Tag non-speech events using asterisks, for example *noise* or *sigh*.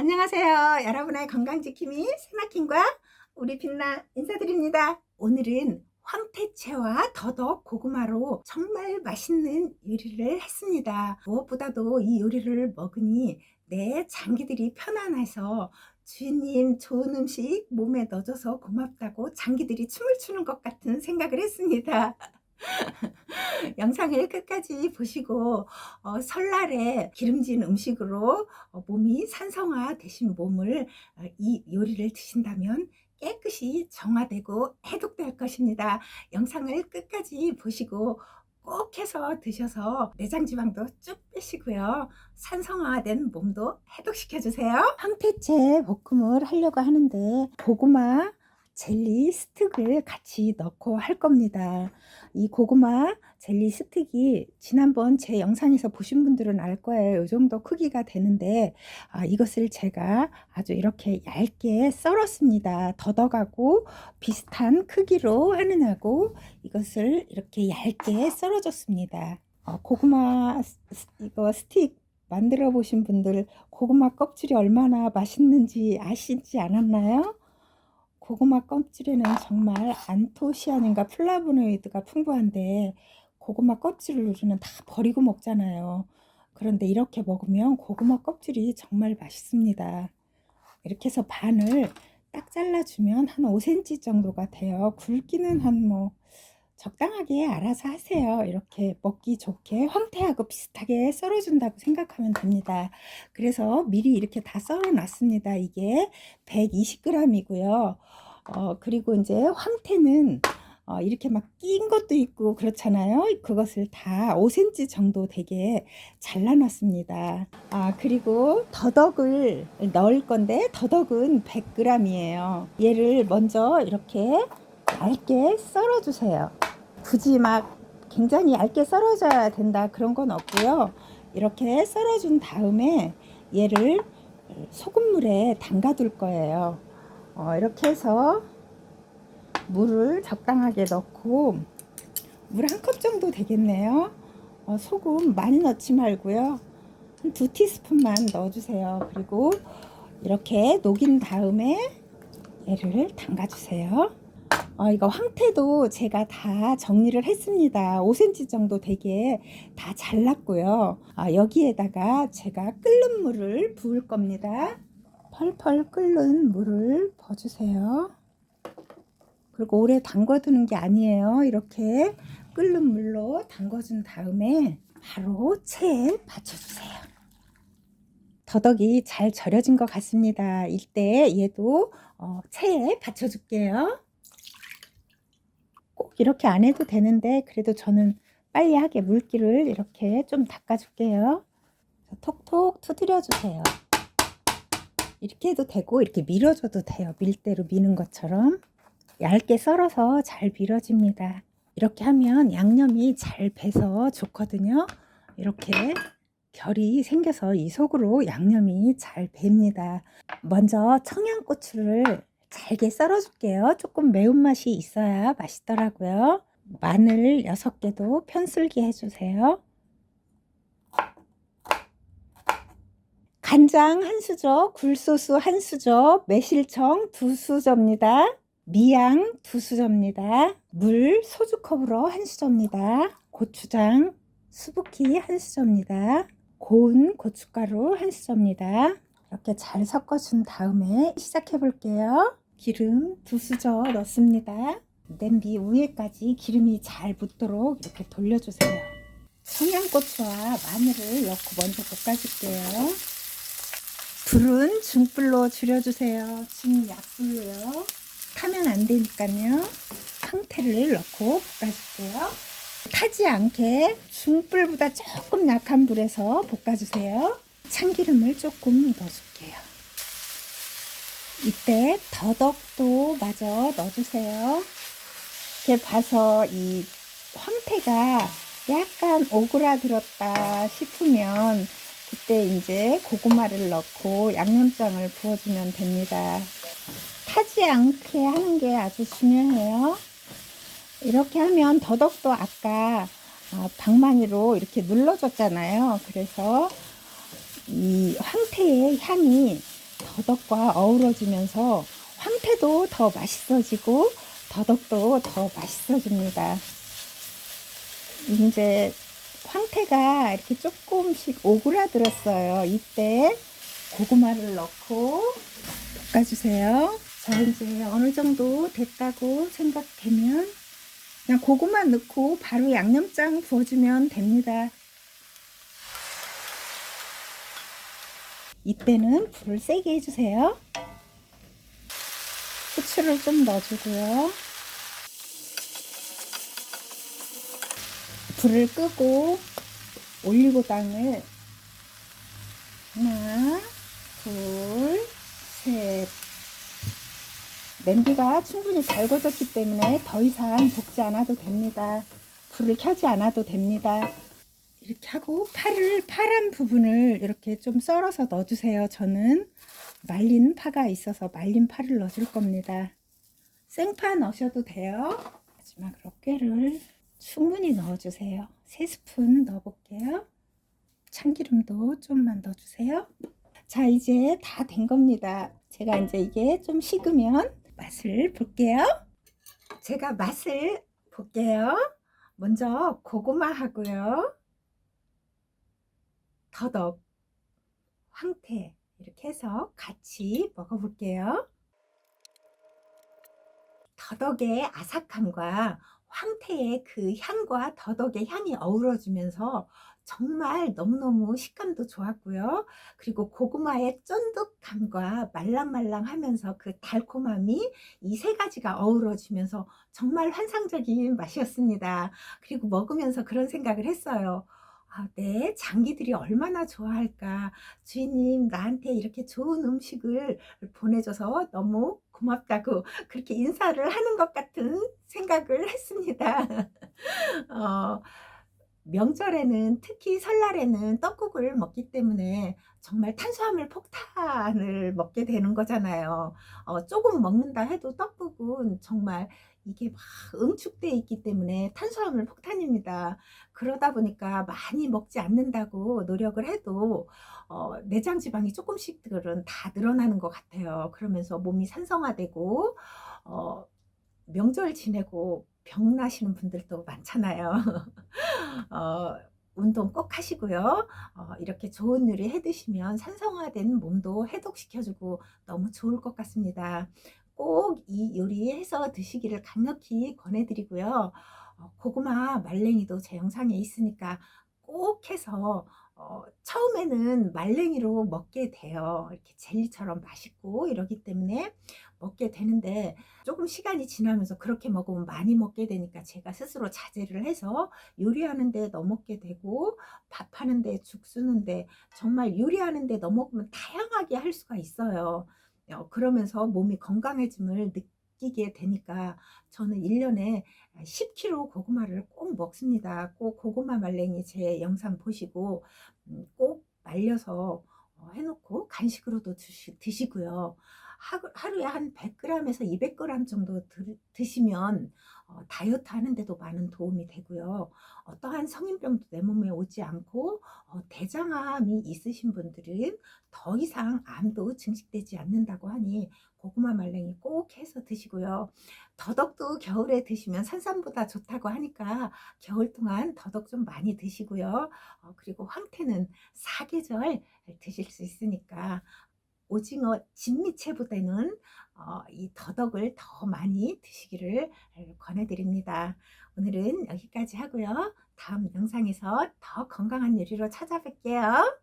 안녕하세요. 여러분의 건강지킴이 세마킹과 우리 빛나 인사드립니다. 오늘은 황태채와 더덕 고구마로 정말 맛있는 요리를 했습니다. 무엇보다도 이 요리를 먹으니 내 장기들이 편안해서 주인님 좋은 음식 몸에 넣어줘서 고맙다고 장기들이 춤을 추는 것 같은 생각을 했습니다. *laughs* 영상을 끝까지 보시고 어, 설날에 기름진 음식으로 어, 몸이 산성화 되신 몸을 어, 이 요리를 드신다면 깨끗이 정화되고 해독될 것입니다. 영상을 끝까지 보시고 꼭 해서 드셔서 내장 지방도 쭉 빼시고요. 산성화된 몸도 해독시켜 주세요. 황태채 볶음을 하려고 하는데 고구마 젤리 스틱을 같이 넣고 할 겁니다. 이 고구마 젤리 스틱이 지난번 제 영상에서 보신 분들은 알 거예요. 이 정도 크기가 되는데 아, 이것을 제가 아주 이렇게 얇게 썰었습니다. 더덕하고 비슷한 크기로 하느냐고 이것을 이렇게 얇게 썰어줬습니다. 어, 고구마 스- 이거 스틱 만들어 보신 분들 고구마 껍질이 얼마나 맛있는지 아시지 않았나요? 고구마 껍질에는 정말 안토시아닌과 플라보노이드가 풍부한데 고구마 껍질을 우리는 다 버리고 먹잖아요. 그런데 이렇게 먹으면 고구마 껍질이 정말 맛있습니다. 이렇게 해서 반을 딱 잘라주면 한 5cm 정도가 돼요. 굵기는 한뭐 적당하게 알아서 하세요. 이렇게 먹기 좋게 황태하고 비슷하게 썰어준다고 생각하면 됩니다. 그래서 미리 이렇게 다 썰어 놨습니다. 이게 120g이고요. 어, 그리고 이제 황태는 어, 이렇게 막 낀 것도 있고 그렇잖아요. 그것을 다 5cm 정도 되게 잘라놨습니다. 아, 그리고 더덕을 넣을 건데 더덕은 100g이에요. 얘를 먼저 이렇게 얇게 썰어주세요. 굳이 막 굉장히 얇게 썰어줘야 된다 그런 건 없고요. 이렇게 썰어준 다음에 얘를 소금물에 담가둘 거예요. 어, 이렇게 해서 물을 적당하게 넣고 물 한 컵 정도 되겠네요. 어, 소금 많이 넣지 말고요. 한 두 티스푼만 넣어주세요. 그리고 이렇게 녹인 다음에 얘를 담가주세요. 어, 이거 황태도 제가 다 정리를 했습니다. 5cm 정도 되게 다 잘랐고요. 아, 여기에다가 제가 끓는 물을 부을 겁니다. 펄펄 끓는 물을 부어주세요. 그리고 오래 담궈두는 게 아니에요. 이렇게 끓는 물로 담궈준 다음에 바로 체에 받쳐주세요. 더덕이 잘 절여진 것 같습니다. 이때 얘도 어, 체에 받쳐줄게요. 꼭 이렇게 안 해도 되는데 그래도 저는 빨리 하게 물기를 이렇게 좀 닦아줄게요. 톡톡 두드려 주세요. 이렇게 해도 되고 이렇게 밀어줘도 돼요. 밀대로 미는 것처럼 얇게 썰어서 잘 밀어집니다. 이렇게 하면 양념이 잘 배서 좋거든요. 이렇게 결이 생겨서 이 속으로 양념이 잘 뱄니다. 먼저 청양고추를 잘게 썰어줄게요. 조금 매운맛이 있어야 맛있더라고요. 마늘 6개도 편슬기 해주세요. 간장 한 수저, 굴소스 한 수저, 매실청 두 수저입니다. 미양 두 수저입니다. 물 소주컵으로 한 수저입니다. 고추장 수북히 한 수저입니다. 고운 고춧가루 한 수저입니다. 이렇게 잘 섞어준 다음에 시작해 볼게요. 기름 두 수저 넣습니다. 냄비 위에까지 기름이 잘 묻도록 이렇게 돌려주세요. 청양고추와 마늘을 넣고 먼저 볶아줄게요. 불은 중불로 줄여주세요. 지금 약불로요. 타면 안 되니까요. 황태를 넣고 볶아줄게요. 타지 않게 중불보다 조금 약한 불에서 볶아주세요. 참기름을 조금 넣어줄게요. 이때 더덕도 마저 넣어주세요. 이렇게 봐서 이 황태가 약간 오그라들었다 싶으면 그때 이제 고구마를 넣고 양념장을 부어주면 됩니다. 타지 않게 하는 게 아주 중요해요. 이렇게 하면 더덕도 아까 아, 방망이로 이렇게 눌러줬잖아요. 그래서 이 황태의 향이 더덕과 어우러지면서 황태도 더 맛있어지고 더덕도 더 맛있어집니다. 이제 황태가 이렇게 조금씩 오그라들었어요. 이때 고구마를 넣고 볶아주세요. 자, 이제 어느 정도 됐다고 생각되면 그냥 고구마 넣고 바로 양념장 부어주면 됩니다. 이때는 불을 세게 해주세요. 후추를 좀 넣어주고요. 불을 끄고 올리고당을 하나, 둘, 셋. 냄비가 충분히 달궈졌기 때문에 더 이상 볶지 않아도 됩니다. 불을 켜지 않아도 됩니다. 이렇게 하고 파를 파란 부분을 이렇게 좀 썰어서 넣어주세요. 저는 말린 파가 있어서 말린 파를 넣어줄 겁니다. 생파 넣으셔도 돼요. 마지막으로 깨를 충분히 넣어주세요. 3스푼 넣어볼게요. 참기름도 좀만 넣어주세요. 자, 이제 다 된 겁니다. 제가 이제 이게 좀 식으면 맛을 볼게요. 제가 맛을 볼게요. 먼저 고구마 하고요. 더덕, 황태 이렇게 해서 같이 먹어볼게요. 더덕의 아삭함과 황태의 그 향과 더덕의 향이 어우러지면서 정말 너무너무 식감도 좋았고요. 그리고 고구마의 쫀득함과 말랑말랑하면서 그 달콤함이 이 세 가지가 어우러지면서 정말 환상적인 맛이었습니다. 그리고 먹으면서 그런 생각을 했어요. 아, 네, 장기들이 얼마나 좋아할까. 주인님, 나한테 이렇게 좋은 음식을 보내줘서 너무 고맙다고 *laughs* 그렇게 인사를 하는 것 같은 생각을 했습니다. *laughs* 어, 명절에는 특히 설날에는 떡국을 먹기 때문에 정말 탄수화물 폭탄을 먹게 되는 거잖아요. 어, 조금 먹는다 해도 떡국은 정말 이게 막 응축돼 있기 때문에 탄수화물 폭탄입니다. 그러다 보니까 많이 먹지 않는다고 노력을 해도 어, 내장 지방이 조금씩들은 다 늘어나는 것 같아요. 그러면서 몸이 산성화되고 어, 명절 지내고 병 나시는 분들도 많잖아요. *laughs* 어, 운동 꼭 하시고요. 어, 이렇게 좋은 요리 해 드시면 산성화된 몸도 해독시켜주고 너무 좋을 것 같습니다. 꼭 이 요리해서 드시기를 강력히 권해드리고요. 어, 고구마 말랭이도 제 영상에 있으니까 꼭 해서 어, 처음에는 말랭이로 먹게 돼요. 이렇게 젤리처럼 맛있고 이러기 때문에 먹게 되는데 조금 시간이 지나면서 그렇게 먹으면 많이 먹게 되니까 제가 스스로 자제를 해서 요리하는데 넣어먹게 되고 밥하는데 죽 쓰는데 정말 요리하는데 넣어먹으면 다양하게 할 수가 있어요. 어, 그러면서 몸이 건강해짐을 느끼게 되니까 저는 1년에 10kg 고구마를 꼭 먹습니다. 꼭 고구마 말랭이 제 영상 보시고 음, 꼭 말려서 어, 해놓고 간식으로도 드시, 드시 고요. 하루에 한 100g에서 200g 정도 드시면 어, 다이어트 하는데도 많은 도움이 되고요. 어떠한 성인병도 내 몸에 오지 않고 어, 대장암이 있으신 분들은 더 이상 암도 증식되지 않는다고 하니 고구마 말랭이 꼭 해서 드시고요. 더덕도 겨울에 드시면 산삼보다 좋다고 하니까 겨울 동안 더덕 좀 많이 드시고요. 어, 그리고 황태는 사계절 드실 수 있으니까 오징어 진미채보다는 어, 이 더덕을 더 많이 드시기를 권해드립니다. 오늘은 여기까지 하고요. 다음 영상에서 더 건강한 요리로 찾아뵐게요.